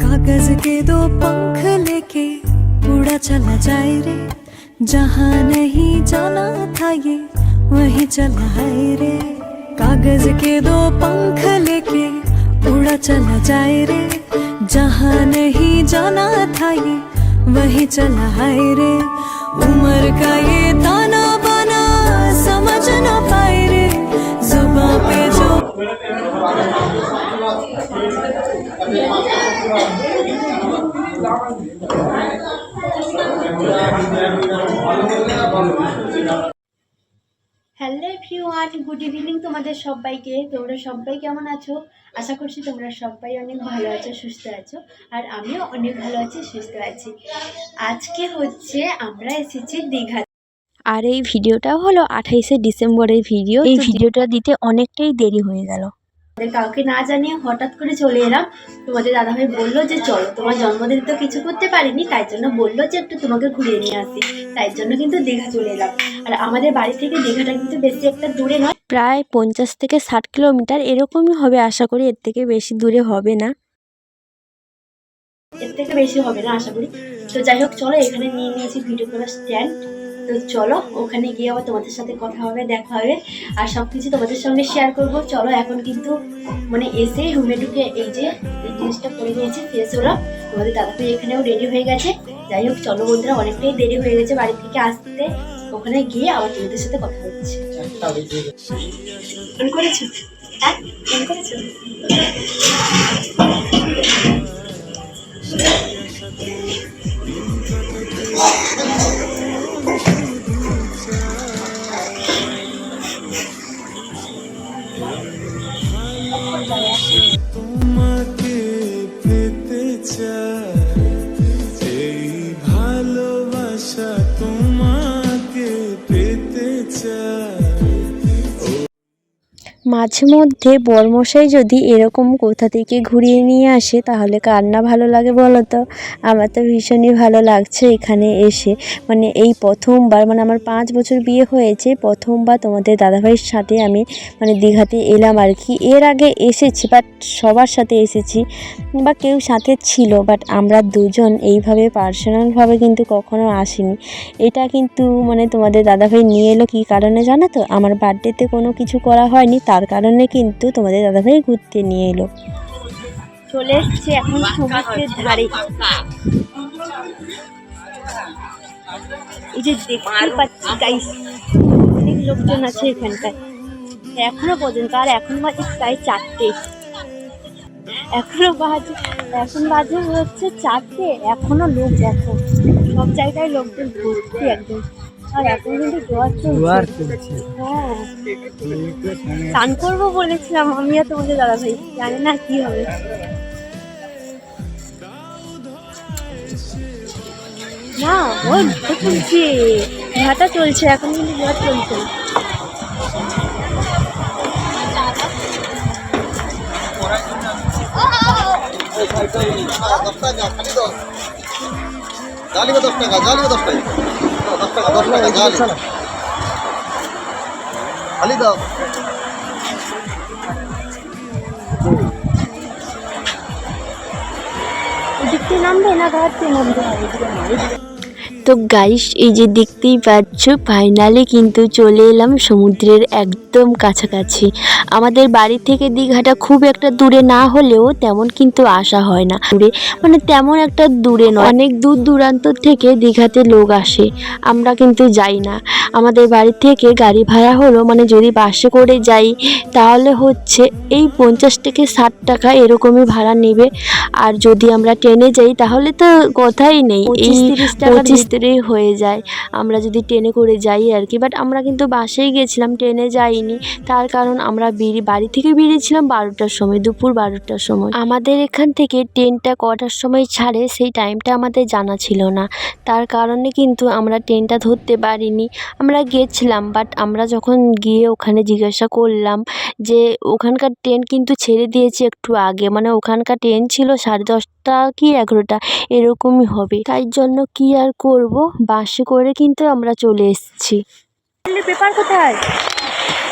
कागज़ के दो पंख लेके उड़ा चला जाए रे। जहाँ नहीं जाना था ये, वहीं चला है रे। कागज़ के दो पंख लेके उड़ा चला जाए रे। जहाँ नहीं जाना था ये, वहीं चला है रे। उम्र का ये ताना बाना समझ ना पाए এভরিওয়ান গুড ইভিনিং তোমাদের সবাইকে। তোমরা সবাই কেমন আছো? আশা করছি তোমরা সবাই অনেক ভালো আছো সুস্থ আছো আর আমিও অনেক ভালো আছি সুস্থ আছি। আজকে হচ্ছে আমরা এসেছি দীঘা। আর এই ভিডিওটা হলো আঠাইশে ডিসেম্বরের ভিডিও। এই ভিডিওটা দিতে অনেকটাই দেরি হয়ে গেল। আমাদের কাউকে না জানিয়ে হঠাৎ করে চলে এলাম। তোমাদের দাদাভাই বলল যে, চলো, তোমার জন্মদিন তো কিছু করতে পারিনি, তাই জন্য বলল যে, একটু তোমাকে ঘুরিয়ে নিয়ে আসি। তাই জন্য কিন্তু দীঘা চলে এলাম। আর আমাদের বাড়ি থেকে দীঘাটা কিন্তু বেশি একটা দূরে নয়, প্রায় পঞ্চাশ থেকে ষাট কিলোমিটার। এরকমই হবে, আশা করি এর থেকে বেশি দূরে হবে না। এর থেকে বেশি হবে না, আশা করি। তো যাই হোক, চলো, এখানে নিয়ে নিয়েছি ভিডিও করার স্ট্যান্ড তো চলো, ওখানে গিয়ে আবার তোমাদের সাথে কথা হবে, দেখা হবে। আর সব কিছু তোমাদের সঙ্গে শেয়ার করব। চলো, এখন কিন্তু মানে এসে রুমে ঢুকে এই যে এই জিনিসটা করে নিয়েছি ফ্রেশ হলাম। তোমাদের দাদাভাই এখানেও রেডি হয়ে গেছে। যাই হোক, চলো বন্ধুরা, অনেকটাই দেরি হয়ে গেছে বাড়ি থেকে আসতে। ওখানে গিয়ে আবার তোমাদের সাথে কথা হচ্ছে। করেছ? হ্যাঁ করেছ? মাঝে মধ্যে বরমশাই যদি এরকম কোথা থেকে ঘুরিয়ে নিয়ে আসে, তাহলে কার না ভালো লাগে বলো তো আমার তো ভীষণই ভালো লাগছে এখানে এসে। মানে এই প্রথমবার মানে আমার পাঁচ বছর বিয়ে হয়েছে, প্রথমবার তোমাদের দাদাভাইয়ের সাথে আমি মানে দীঘাতে এলাম আর কি। এর আগে এসেছি বাট সবার সাথে এসেছি। বা কেউ সাথে ছিল বাট আমরা দুজন এইভাবে পার্সোনালভাবে কিন্তু কখনো আসিনি। এটা কিন্তু মানে তোমাদের দাদাভাই নিয়ে এলো কী কারণে জানো তো? আমার বার্থডেতে কোনো কিছু করা হয়নি, তার কারণে কিন্তু তোমাদের দাদাভাই ঘুরতে নিয়ে এলো। চলে এসছে এখন সমুদ্রের ধারে। এই যে দেখতে পাচ্ছি গাইস অনেক লোকজন আছে এখানটায়। এখনও পর্যন্ত, আর এখন বাজে প্রায় চারটে। এখনও বাজে, এখন বাজে হচ্ছে চারটে। এখনও লোক দেখো, সব জায়গায় লোকজন ভর্তি একদম। আর এখন কিন্তু জোয়ার চলছে। হ্যাঁ। স্নান করব বলেছিলাম আমি আর তোমাদের দাদা ভাই জানি না কি হবে। না ওই চলছে। ঘাটা চলছে এখন কিন্তু জোয়ার চলছে। জালিবে দশ। টাকা জালিবে দশ টাকা দশ টাকা দশ টাকা খালি দাও দিয়ে নামবে না ঘাট দিয়ে নামতে হবে তো গাইস এই যে দেখতেই পাচ্ছ ফাইনালি কিন্তু চলে এলাম সমুদ্রের একদম কাছাকাছি। আমাদের বাড়ি থেকে দীঘাটা খুব একটা দূরে না হলেও তেমন কিন্তু আসা হয় না। দূরে মানে তেমন একটা দূরে নয়। অনেক দূর দূরান্ত থেকে দীঘাতে লোক আসে। আমরা কিন্তু যাই না। আমাদের বাড়ি থেকে গাড়ি ভাড়া হলো মানে যদি বাসে করে যাই তাহলে হচ্ছে এই পঞ্চাশ থেকে ষাট টাকা এরকমই ভাড়া নেবে। আর যদি আমরা ট্রেনে যাই তাহলে তো কথাই নেই। এই পঁচিশ তিরিশ হয়ে যায়। আমরা যদি ট্রেনে করে যাই আর কি। বাট আমরা কিন্তু বাসেই গেছিলাম, ট্রেনে যাইনি। তার কারণ আমরা বেরিয়ে বাড়ি থেকে বেরিয়েছিলাম বারোটার সময়, দুপুর বারোটার সময়। আমাদের এখান থেকে ট্রেনটা কটার সময় ছাড়ে সেই টাইমটা আমাদের জানা ছিল না। তার কারণে কিন্তু আমরা ট্রেনটা ধরতে পারিনি। আমরা গেছিলাম বাট আমরা যখন গিয়ে ওখানে জিজ্ঞাসা করলাম যে, ওখানকার ট্রেন কিন্তু ছেড়ে দিয়েছে একটু আগে। মানে ওখানকার ট্রেন ছিল সাড়ে দশটা কি এগারোটা এরকমই হবে। তাই জন্য কি আর করব? বাসে করে কিন্তু আমরা চলে এসেছি। পেপার কোথায়?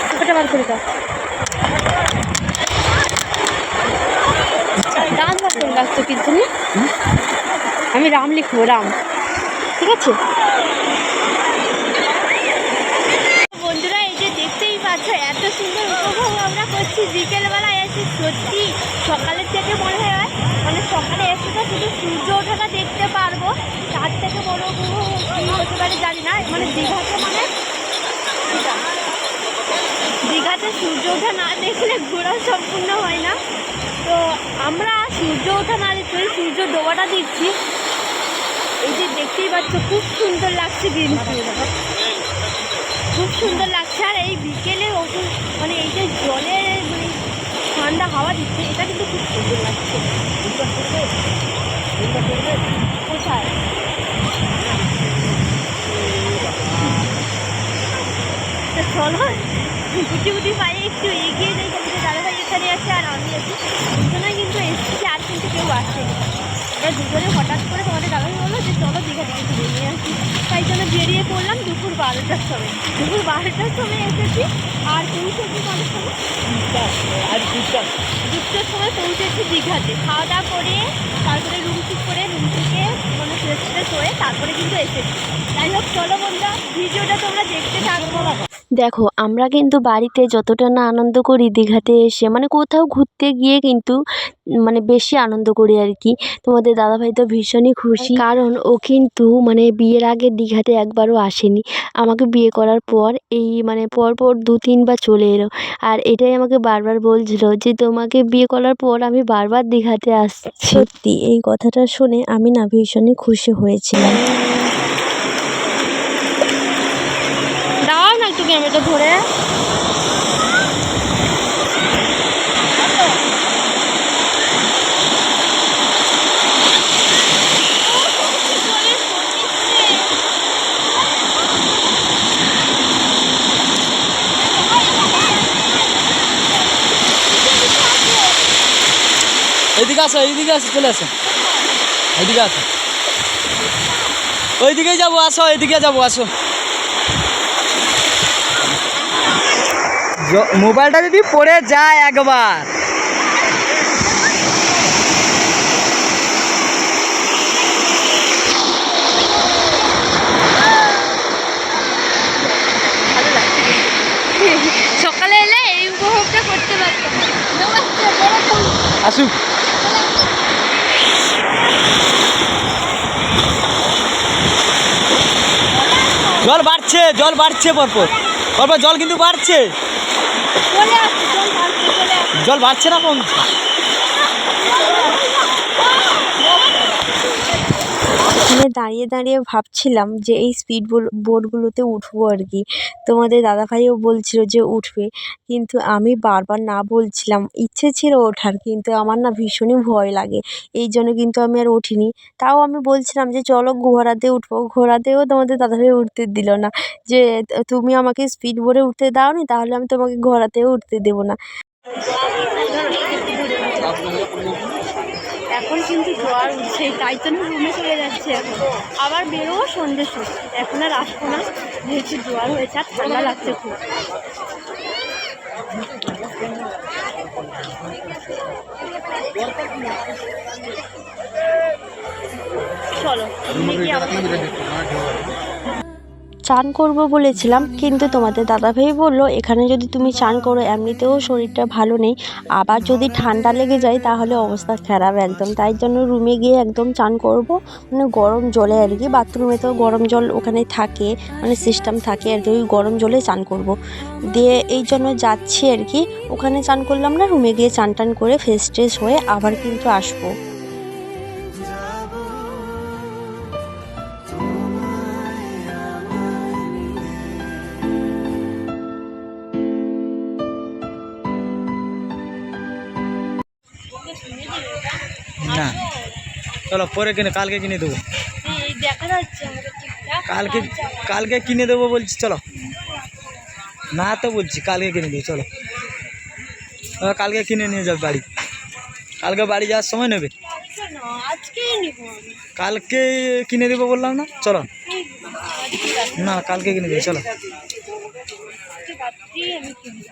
পেপারটা বার করে দাও। আমি রাম লিখব রাম। ঠিক আছে? বন্ধুরা এই যে দেখতেই পাচ্ছ এত সুন্দর উপভোগ আমরা করছি। বিকেলবেলা এসে সত্যি। সকালের থেকে মনে হয় সকালে এসে তো শুধু সূর্য ওঠাটা দেখতে পারব। তার থেকে বড় উপভোগ কী হতে পারে, জানি না। মানে দীঘাতে মানে দীঘাতে সূর্য ওঠা না দেখলে ঘোরা সম্পূর্ণ হয় না। তো আমরা সূর্য ওঠা না দেখতে সূর্য ডোবাটা দিচ্ছি। এই যে দেখতেই পাচ্ছ, খুব সুন্দর লাগছে কিন্তু খুব সুন্দর লাগছে। আর এই বিকেলে ওঠে মানে এই যে জলের ঠান্ডা হাওয়া দিচ্ছে, এটা কিন্তু খুব সুন্দর লাগছে। কোথায়? চলো, গুটি গুটি পায়ে একটু এগিয়ে যাই যাতে দাদা ভাই এখানে আছে আর আমি আছি দুজনে কিন্তু এসেছি, আর কিন্তু কেউ আসেনি। এবার দুজনে হঠাৎ করে তোমাদের দাদা বলল যে চলো দীঘা থেকে একটু বেরিয়ে আসি। তাই জন্য বেরিয়ে পড়লাম দুপুর বারোটার সময়। দুপুর বারোটার সময় এসেছি আর পৌঁছেছি কটার সময় আর দুটা দুটোর সময় পৌঁছেছি দীঘাতে। খাওয়া দাওয়া করে তারপরে রুম ঠিক করে রুম থেকে মানে ফ্রেশ ফ্রেশ হয়ে তারপরে কিন্তু এসেছি। যাই হোক চলো বন্ধুরা ভিডিওটা তোমরা দেখতে থাকব দেখো, আমরা কিন্তু বাড়িতে যতটা না আনন্দ করি দীঘাতে এসে মানে কোথাও ঘুরতে গিয়ে কিন্তু মানে বেশি আনন্দ করি আর কি। তোমাদের দাদাভাই তো ভীষণই খুশি। কারণ ও কিন্তু মানে বিয়ের আগে দীঘাতে একবারও আসেনি। আমাকে বিয়ে করার পর এই মানে পর পর দু তিনবার চলে এলো। আর এটাই আমাকে বারবার বলছিল যে, তোমাকে বিয়ে করার পর আমি বারবার দীঘাতে আসছি। সত্যি, এই কথাটা শুনে আমি না ভীষণই খুশি হয়েছিলাম। ক্যামেরাটা ধরে। এইদিকে আসো এইদিকে আসো, চলে আসো। এইদিকে আসো। ওইদিকেই যাব, আসো এইদিকে যাব, আসো। মোবাইলটা যদি পড়ে যায় একবার। সকালে এলে এই উপভোগটা করতে পারতাম। আসুক। জল বাড়ছে জল বাড়ছে পরপর। পরপর জল কিন্তু বাড়ছে। জল বাড়ছে না কমছে এখানে দাঁড়িয়ে দাঁড়িয়ে ভাবছিলাম যে এই স্পিড বোটগুলোতে উঠবো আর কি। তোমাদের দাদাভাইও বলছিল যে উঠবে, কিন্তু আমি বারবার না বলছিলাম। ইচ্ছে ছিল ওঠার, কিন্তু আমার না ভীষণই ভয় লাগে। এই জন্য কিন্তু আমি আর উঠিনি। তাও আমি বলছিলাম যে চলো ঘোড়াতে উঠবো। ঘোড়াতেও তোমাদের দাদাভাই উঠতে দিল না। যে তুমি আমাকে স্পিড বোটে উঠতে দাওনি, তাহলে আমি তোমাকে ঘোড়াতেও উঠতে দেবো না। এখন কিন্তু জোয়ার উঠছে তাই জন্য রুমে চলে যাচ্ছে। এখন আবার বেরোবো সন্ধ্যে সময় এখন আর আসব না, যেহেতু জোয়ার হয়েছে আর ঠান্ডা লাগছে খুব। চলো চান করব বলেছিলাম, কিন্তু তোমাদের দাদাভাই বলল, এখানে যদি তুমি চান করো, এমনিতেও শরীরটা ভালো নেই। আবার যদি ঠান্ডা লেগে যায়, তাহলে অবস্থা খারাপ একদম। তাই জন্য রুমে গিয়ে একদম চান করব। মানে গরম জলে আর কি, বাথরুমে তো গরম জল ওখানে থাকে মানে সিস্টেম থাকে আর কি, ওই গরম জলে চান করব। দিয়ে এই জন্য যাচ্ছি আর কি। ওখানে চান করলাম না, রুমে গিয়ে চান টান করে ফ্রেশ ট্রেশ হয়ে আবার কিন্তু আসব। চলো পরে কিনে কালকে কিনে দেবো এই দেখা যাচ্ছে আমাদের ঠিকঠাক কালকে কালকে কিনে দেবো বলছি চলো না তো বলছি কালকে কিনে দেবো চলো আহ, কালকে কিনে নিয়ে যাবে বাড়ি কালকে বাড়ি যাওয়ার সময় নেবে আজকে না আজকেই নিবো আমি কালকে কিনে দেবো বললাম না চলো আজকে রাত্রে না কালকে কিনে দেবো চলো রাত্রি আমি কিনবো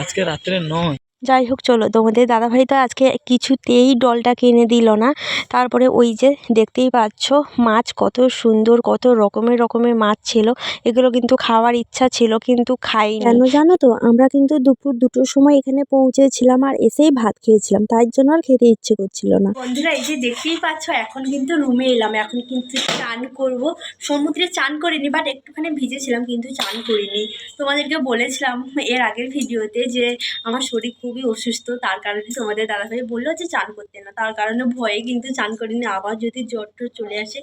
আজকে রাত্রে নয় যাই হোক চলো তোমাদের দাদাভাই তো আজকে কিছুতেই ডলটা কিনে দিল না। তারপরে ওই যে দেখতেই পাচ্ছ মাছ কত সুন্দর কত রকমের রকমের মাছ ছিল। এগুলো কিন্তু খাওয়ার ইচ্ছা ছিল কিন্তু খাই কেন জানো তো আমরা কিন্তু দুপুর দুটোর সময় এখানে পৌঁছেছিলাম আর এসেই ভাত খেয়েছিলাম। তাই জন্য আর খেতে ইচ্ছে করছিল না। বন্ধুরা এই যে দেখতেই পাচ্ছ এখন কিন্তু রুমে এলাম। এখন কিন্তু চান করব। সমুদ্রে চান করিনি বাট একটুখানি ভিজেছিলাম কিন্তু চান করিনি। তোমাদেরকে বলেছিলাম এর আগের ভিডিওতে যে আমার শরীর খুবই অসুস্থ। তার কারণে তোমাদের দাদাভাই বলল যে চান করতে না। তার কারণে ভয়ে কিন্তু চান করিনি। আবার যদি জ্বর টর চলে আসে।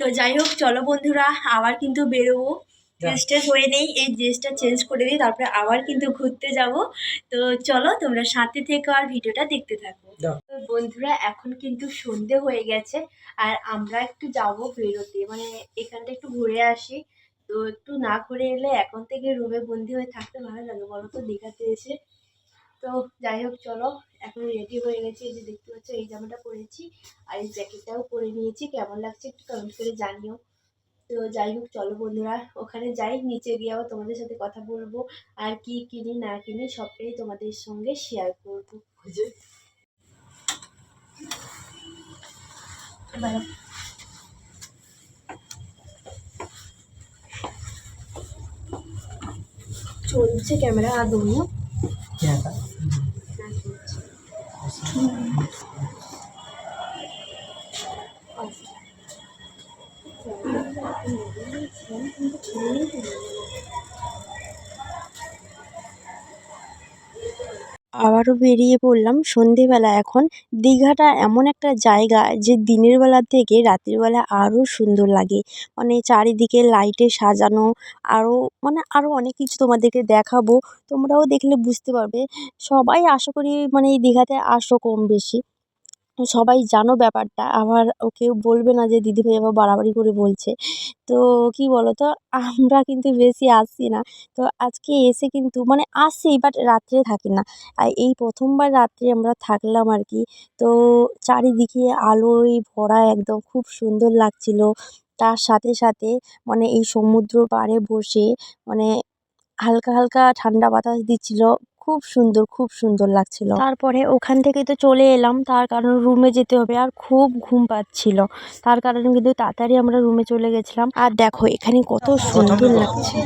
তো যাই হোক চলো বন্ধুরা আবার কিন্তু বেরোবো। ড্রেস টেস হয়ে নেই। এই ড্রেসটা চেঞ্জ করে দিই তারপরে আবার কিন্তু ঘুরতে যাব। তো চলো তোমরা সাথে থেকে আর ভিডিওটা দেখতে থাকো। তো বন্ধুরা এখন কিন্তু সন্ধে হয়ে গেছে। আর আমরা একটু যাব বেরোতে। মানে এখানটা একটু ঘুরে আসি। তো একটু না ঘুরে এলে এখন থেকে রুমে বন্দি হয়ে থাকতে ভালো লাগে। বলো তো দীঘাতে এসে। তো যাই হোক, চলো, এখন রেডি হয়ে গেছি। যে দেখতে পাচ্ছ, এই জামাটা পরেছি আর এই জ্যাকেটটাও পরে নিয়েছি। কেমন লাগছে একটু কমেন্ট করে জানিও। তো যাই হোক, চলো বন্ধুরা, ওখানে যাই, নিচে গিয়ে আবার তোমাদের সাথে কথা বলব। আর কি কিনি, না কিনি, সবটাই তোমাদের সঙ্গে শেয়ার করব। বাই। চলছে ক্যামেরা আদৌ Thank you. আবারও বেরিয়ে পড়লাম সন্ধেবেলা এখন। দীঘাটা এমন একটা জায়গা যে দিনের বেলা থেকে রাতের বেলা আরও সুন্দর লাগে। মানে চারিদিকে লাইটে সাজানো, আরও মানে আরও অনেক কিছু তোমাদেরকে দেখাবো। তোমরাও দেখলে বুঝতে পারবে। সবাই আশা করি মানে এই দীঘাতে আসো কম বেশি। সবাই জানো ব্যাপারটা। আবার কেউ বলবে না যে দিদিভাই আবার বাড়াবাড়ি করে বলছে। তো কী বলো তো আমরা কিন্তু বেশি আসি না। তো আজকে এসে কিন্তু মানে আসি বাট রাত্রে থাকি না। আর এই প্রথমবার রাত্রে আমরা থাকলাম আর কি। তো চারিদিকে আলোয় ভরা একদম খুব সুন্দর লাগছিল। তার সাথে সাথে মানে এই সমুদ্র পাড়ে বসে মানে হালকা হালকা ঠান্ডা বাতাস দিচ্ছিল। খুব সুন্দর খুব সুন্দর লাগছিল। তারপরে ওখান থেকে তো চলে এলাম, তার কারণ রুমে যেতে হবে। আর খুব ঘুম পাচ্ছিল। তার কারণে কিন্তু তাড়াতাড়ি আমরা রুমে চলে গেছিলাম। আর দেখো, এখানে কত সুন্দর লাগছে।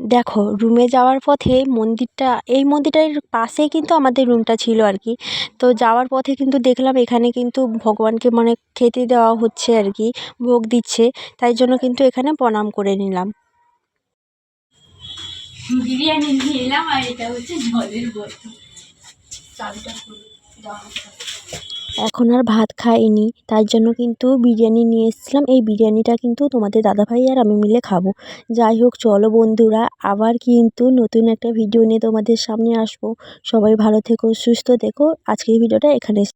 দেখো রুমে যাওয়ার পথে মন্দিরটা, এই মন্দিরটার পাশেই কিন্তু আমাদের রুমটা ছিল আর কি। তো যাওয়ার পথে কিন্তু দেখলাম এখানে কিন্তু ভগবানকে মানে খেতে দেওয়া হচ্ছে আর কি, ভোগ দিচ্ছে। তাই জন্য কিন্তু এখানে প্রণাম করে নিলাম। বিরিয়ানি নিয়ে এলাম আর এটা হচ্ছে জলের বোতল। চাবিটা দেওয়া এখন আর ভাত খাইনি, তার জন্য কিন্তু বিরিয়ানি নিয়ে এসেছিলাম। এই বিরিয়ানিটা কিন্তু তোমাদের দাদাভাই আর আমি মিলে খাব। যাই হোক, চলো বন্ধুরা, আবার কিন্তু নতুন একটা ভিডিও নিয়ে তোমাদের সামনে আসব। সবাই ভালো থেকো, সুস্থ থেকো। আজকের ভিডিওটা এখানে